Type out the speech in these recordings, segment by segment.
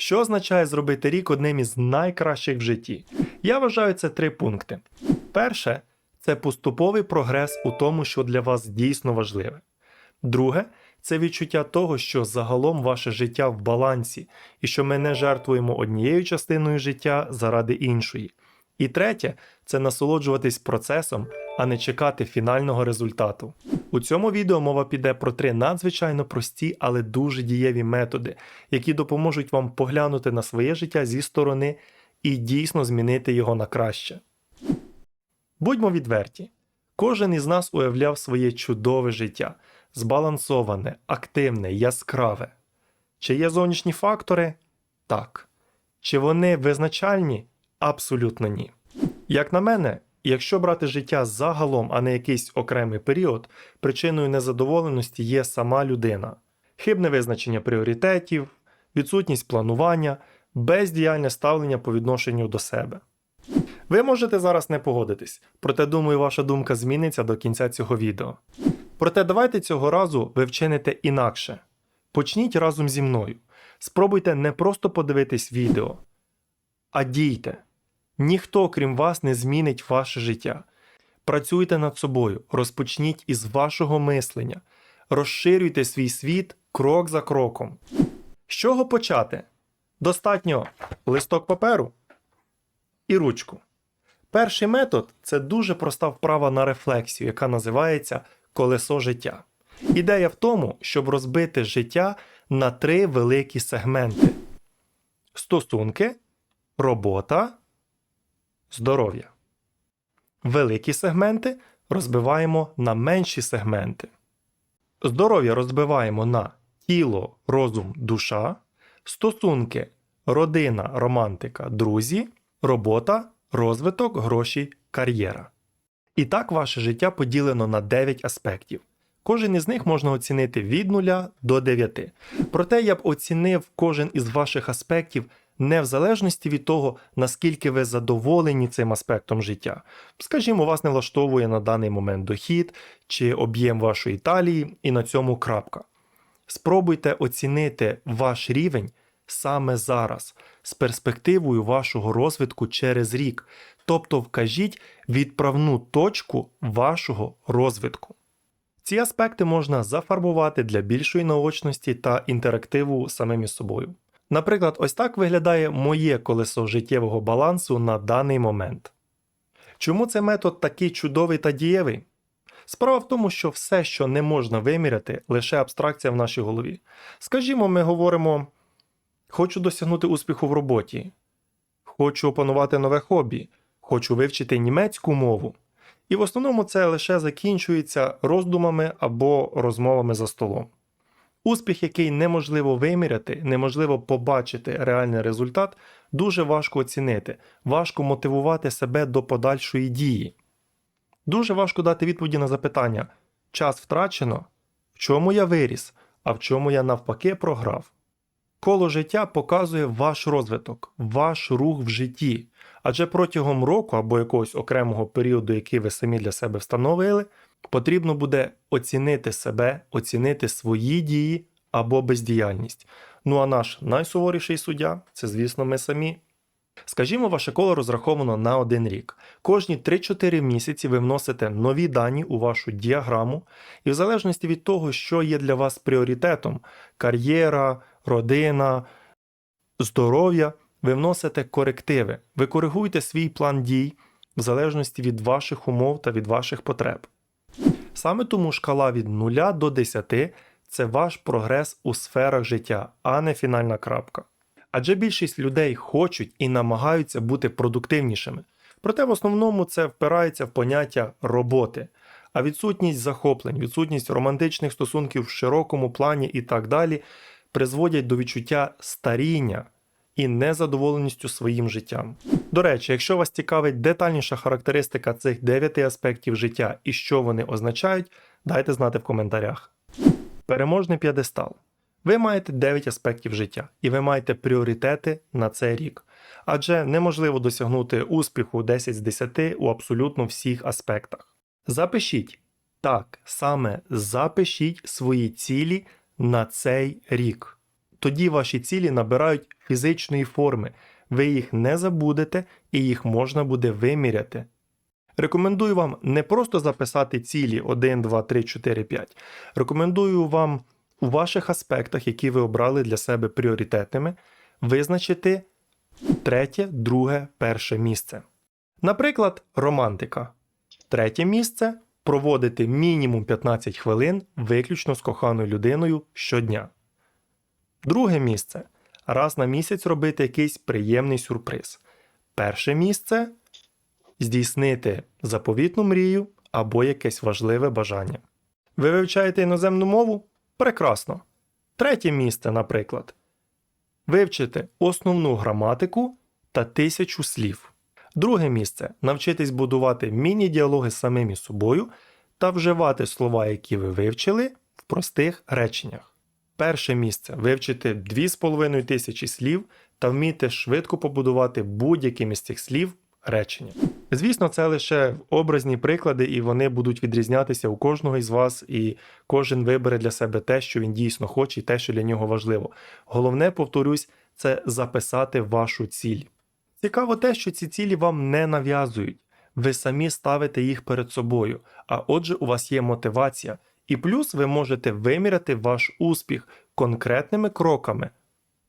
Що означає зробити рік одним із найкращих в житті? Я вважаю це три пункти. Перше це поступовий прогрес у тому, що для вас дійсно важливе. Друге це відчуття того, що загалом ваше життя в балансі, і що ми не жертвуємо однією частиною життя заради іншої. І третє це насолоджуватись процесом, а не чекати фінального результату. У цьому відео мова піде про три надзвичайно прості, але дуже дієві методи, які допоможуть вам поглянути на своє життя зі сторони і дійсно змінити його на краще. Будьмо відверті, кожен із нас уявляв своє чудове життя, збалансоване, активне, яскраве. Чи є зовнішні фактори? Так. Чи вони визначальні? Абсолютно ні. Як на мене, якщо брати життя загалом, а не якийсь окремий період, причиною незадоволеності є сама людина, хибне визначення пріоритетів, відсутність планування, бездіяльне ставлення по відношенню до себе. Ви можете зараз не погодитись, проте думаю, ваша думка зміниться до кінця цього відео. Проте давайте цього разу ви вчините інакше. Почніть разом зі мною. Спробуйте не просто подивитись відео, а дійте. Ніхто, крім вас, не змінить ваше життя. Працюйте над собою, розпочніть із вашого мислення, розширюйте свій світ крок за кроком. З чого почати? Достатньо листок паперу і ручку. Перший метод це дуже проста вправа на рефлексію, яка називається колесо життя. Ідея в тому, щоб розбити життя на три великі сегменти: стосунки, робота, здоров'я. Великі сегменти розбиваємо на менші сегменти. Здоров'я розбиваємо на тіло, розум, душа, стосунки, родина, романтика, друзі, робота, розвиток, гроші, кар'єра. І так ваше життя поділено на 9 аспектів. Кожен із них можна оцінити від 0 до 9. Проте я б оцінив кожен із ваших аспектів не в залежності від того, наскільки ви задоволені цим аспектом життя. Скажімо, вас не влаштовує на даний момент дохід чи об'єм вашої талії, і на цьому крапка. Спробуйте оцінити ваш рівень саме зараз, з перспективою вашого розвитку через рік, тобто вкажіть відправну точку вашого розвитку. Ці аспекти можна зафарбувати для більшої наочності та інтерактиву самим із собою. Наприклад, ось так виглядає моє колесо життєвого балансу на даний момент. Чому цей метод такий чудовий та дієвий? Справа в тому, що все, що не можна виміряти, лише абстракція в нашій голові. Скажімо, ми говоримо: хочу досягнути успіху в роботі, хочу опанувати нове хобі, хочу вивчити німецьку мову. І в основному це лише закінчується роздумами або розмовами за столом. Успіх, який неможливо виміряти, неможливо побачити реальний результат, дуже важко оцінити, важко мотивувати себе до подальшої дії. Дуже важко дати відповіді на запитання: час втрачено, в чому я виріс, а в чому я навпаки програв. Коло життя показує ваш розвиток, ваш рух в житті. Адже протягом року або якогось окремого періоду, який ви самі для себе встановили, потрібно буде оцінити себе, оцінити свої дії або бездіяльність. Ну а наш найсуворіший суддя це, звісно, ми самі. Скажімо, ваше коло розраховано на один рік. Кожні 3-4 місяці ви вносите нові дані у вашу діаграму, і в залежності від того, що є для вас пріоритетом кар'єра, родина, здоров'я, ви вносите корективи, ви коригуєте свій план дій в залежності від ваших умов та від ваших потреб. Саме тому шкала від 0 до 10 це ваш прогрес у сферах життя, а не фінальна крапка. Адже більшість людей хочуть і намагаються бути продуктивнішими. Проте в основному це впирається в поняття роботи, а відсутність захоплень, відсутність романтичних стосунків в широкому плані і так далі призводять до відчуття старіння і незадоволеністю своїм життям. До речі, якщо вас цікавить детальніша характеристика цих 9 аспектів життя і що вони означають, дайте знати в коментарях. Переможний п'єдестал. Ви маєте 9 аспектів життя, і ви маєте пріоритети на цей рік. Адже неможливо досягнути успіху 10 з 10 у абсолютно всіх аспектах. Запишіть так, саме запишіть свої цілі на цей рік. Тоді ваші цілі набирають фізичної форми. Ви їх не забудете і їх можна буде виміряти. Рекомендую вам не просто записати цілі 1, 2, 3, 4, 5. Рекомендую вам у ваших аспектах, які ви обрали для себе пріоритетними, визначити третє, друге, перше місце. Наприклад, романтика. Третє місце проводити мінімум 15 хвилин виключно з коханою людиною щодня. Друге місце раз на місяць робити якийсь приємний сюрприз. Перше місце здійснити заповітну мрію або якесь важливе бажання. Ви вивчаєте іноземну мову? Прекрасно. Третє місце, наприклад. Вивчити основну граматику та тисячу слів. Друге місце навчитись будувати міні-діалоги з самим із собою та вживати слова, які ви вивчили, в простих реченнях. Перше місце вивчити 2,5 тисячі слів та вміти швидко побудувати будь-яким із цих слів речення. Звісно, це лише образні приклади, і вони будуть відрізнятися у кожного із вас, і кожен вибере для себе те, що він дійсно хоче, і те, що для нього важливо. Головне, повторюсь, це записати вашу ціль. Цікаво те, що ці цілі вам не нав'язують. Ви самі ставите їх перед собою, а отже, у вас є мотивація, і плюс ви можете виміряти ваш успіх конкретними кроками.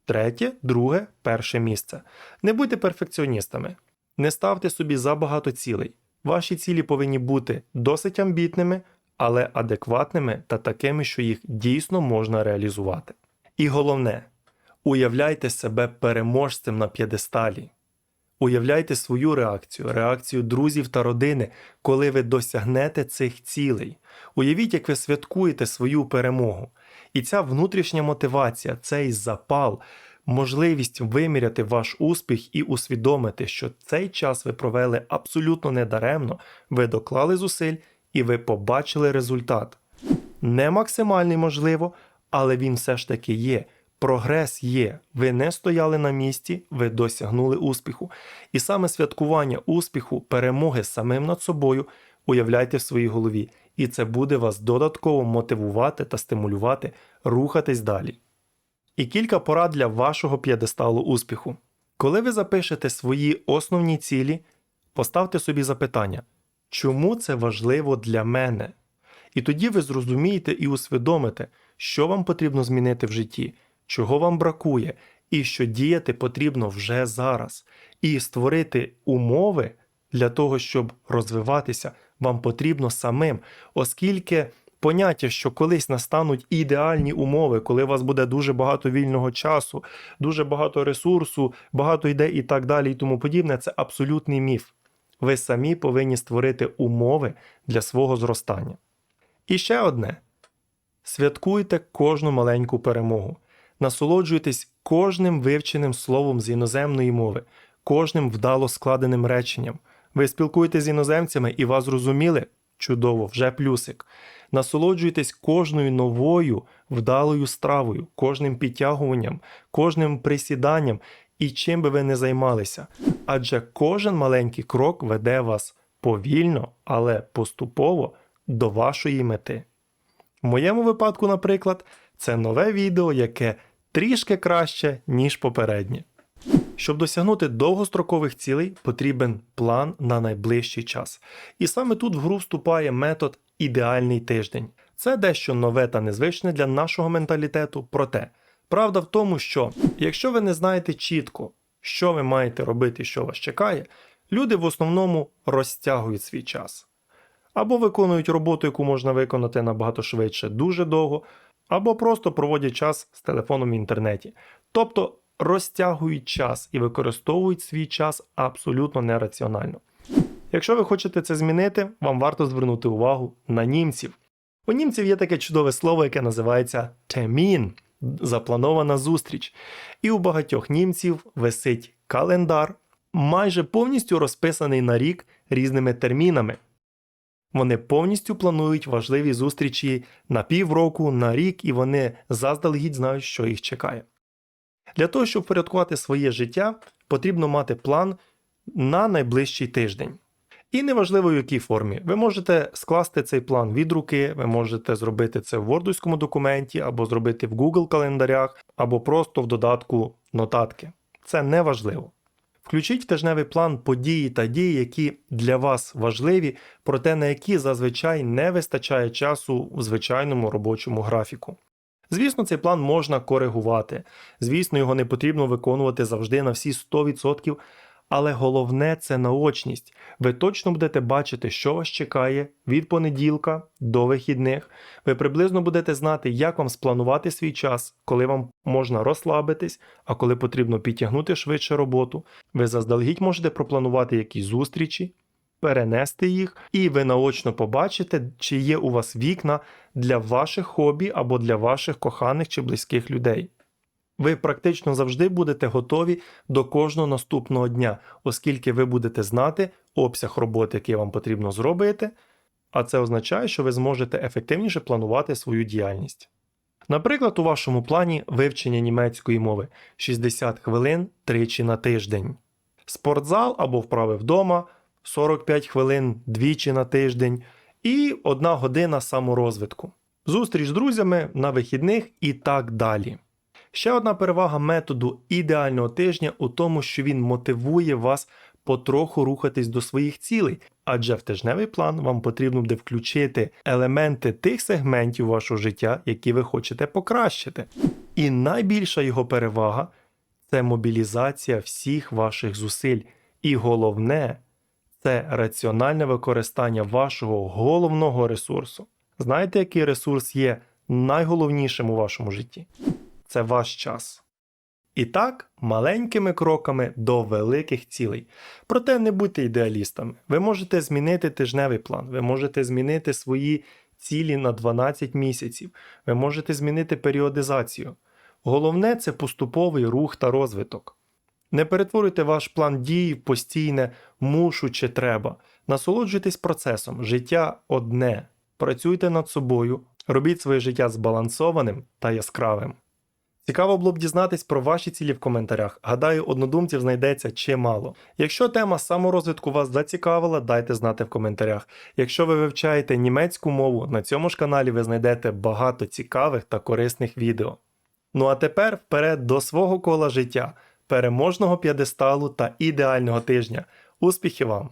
Третє, друге, перше місце. Не будьте перфекціоністами. Не ставте собі забагато цілей. Ваші цілі повинні бути досить амбітними, але адекватними та такими, що їх дійсно можна реалізувати. І головне, уявляйте себе переможцем на п'єдесталі. Уявляйте свою реакцію, реакцію друзів та родини, коли ви досягнете цих цілей. Уявіть, як ви святкуєте свою перемогу. І ця внутрішня мотивація, цей запал, можливість виміряти ваш успіх і усвідомити, що цей час ви провели абсолютно недаремно, ви доклали зусиль і ви побачили результат. Не максимальний, можливо, але він все ж таки є. Прогрес є. Ви не стояли на місці, ви досягнули успіху. І саме святкування успіху, перемоги самим над собою уявляйте в своїй голові, і це буде вас додатково мотивувати та стимулювати рухатись далі. І кілька порад для вашого п'єдесталу успіху. Коли ви запишете свої основні цілі, поставте собі запитання, чому це важливо для мене? І тоді ви зрозумієте і усвідомите, що вам потрібно змінити в житті, чого вам бракує, і що діяти потрібно вже зараз. І створити умови для того, щоб розвиватися, вам потрібно самим, оскільки поняття, що колись настануть ідеальні умови, коли у вас буде дуже багато вільного часу, дуже багато ресурсу, багато ідей і так далі, і тому подібне, це абсолютний міф. Ви самі повинні створити умови для свого зростання. І ще одне: святкуйте кожну маленьку перемогу. Насолоджуйтесь кожним вивченим словом з іноземної мови, кожним вдало складеним реченням. Ви спілкуєтесь з іноземцями і вас зрозуміли? Чудово, вже плюсик. Насолоджуйтесь кожною новою вдалою стравою, кожним підтягуванням, кожним присіданням і чим би ви не займалися. Адже кожен маленький крок веде вас повільно, але поступово до вашої мети. В моєму випадку, наприклад, це нове відео, яке трішки краще, ніж попереднє. Щоб досягнути довгострокових цілей, потрібен план на найближчий час. І саме тут в гру вступає метод ідеальний тиждень. Це дещо нове та незвичне для нашого менталітету. Проте, правда в тому, що якщо ви не знаєте чітко, що ви маєте робити, що вас чекає, люди в основному розтягують свій час. Або виконують роботу, яку можна виконати набагато швидше, дуже довго, або просто проводять час з телефоном в інтернеті. Тобто розтягують час і використовують свій час абсолютно нераціонально. Якщо ви хочете це змінити, вам варто звернути увагу на німців. У німців є таке чудове слово, яке називається темін запланована зустріч. І у багатьох німців висить календар, майже повністю розписаний на рік різними термінами. Вони повністю планують важливі зустрічі на півроку, на рік, і вони заздалегідь знають, що їх чекає. Для того, щоб впорядкувати своє життя, потрібно мати план на найближчий тиждень. І неважливо в якій формі. Ви можете скласти цей план від руки, ви можете зробити це в вордовському документі, або зробити в Google календарях, або просто в додатку нотатки. Це не важливо. Включіть в тижневий план події та дії, які для вас важливі, проте на які зазвичай не вистачає часу в звичайному робочому графіку. Звісно, цей план можна коригувати. Звісно, його не потрібно виконувати завжди на всі 100%, але головне це наочність. Ви точно будете бачити, що вас чекає від понеділка до вихідних. Ви приблизно будете знати, як вам спланувати свій час, коли вам можна розслабитись, а коли потрібно підтягнути швидше роботу. Ви заздалегідь можете пропланувати якісь зустрічі, перенести їх, і ви наочно побачите, чи є у вас вікна для ваших хобі або для ваших коханих чи близьких людей. Ви практично завжди будете готові до кожного наступного дня, оскільки ви будете знати обсяг роботи, який вам потрібно зробити, а це означає, що ви зможете ефективніше планувати свою діяльність. Наприклад, у вашому плані вивчення німецької мови 60 хвилин тричі на тиждень, спортзал або вправи вдома 45 хвилин двічі на тиждень і 1 година саморозвитку, зустріч з друзями на вихідних і так далі. Ще одна перевага методу ідеального тижня у тому, що він мотивує вас потроху рухатись до своїх цілей, адже в тижневий план вам потрібно буде включити елементи тих сегментів вашого життя, які ви хочете покращити. І найбільша його перевага це мобілізація всіх ваших зусиль. І головне це раціональне використання вашого головного ресурсу. Знаєте, який ресурс є найголовнішим у вашому житті? Це ваш час. І так, маленькими кроками до великих цілей. Проте не будьте ідеалістами. Ви можете змінити тижневий план, ви можете змінити свої цілі на 12 місяців, ви можете змінити періодизацію. Головне це поступовий рух та розвиток. Не перетворюйте ваш план дій в постійне мушу чи треба. Насолоджуйтесь процесом. Життя одне. Працюйте над собою, робіть своє життя збалансованим та яскравим. Цікаво було б дізнатись про ваші цілі в коментарях. Гадаю, однодумців знайдеться чимало. Якщо тема саморозвитку вас зацікавила, дайте знати в коментарях. Якщо ви вивчаєте німецьку мову, на цьому ж каналі ви знайдете багато цікавих та корисних відео. Ну а тепер вперед до свого кола життя, переможного п'єдесталу та ідеального тижня. Успіхів вам!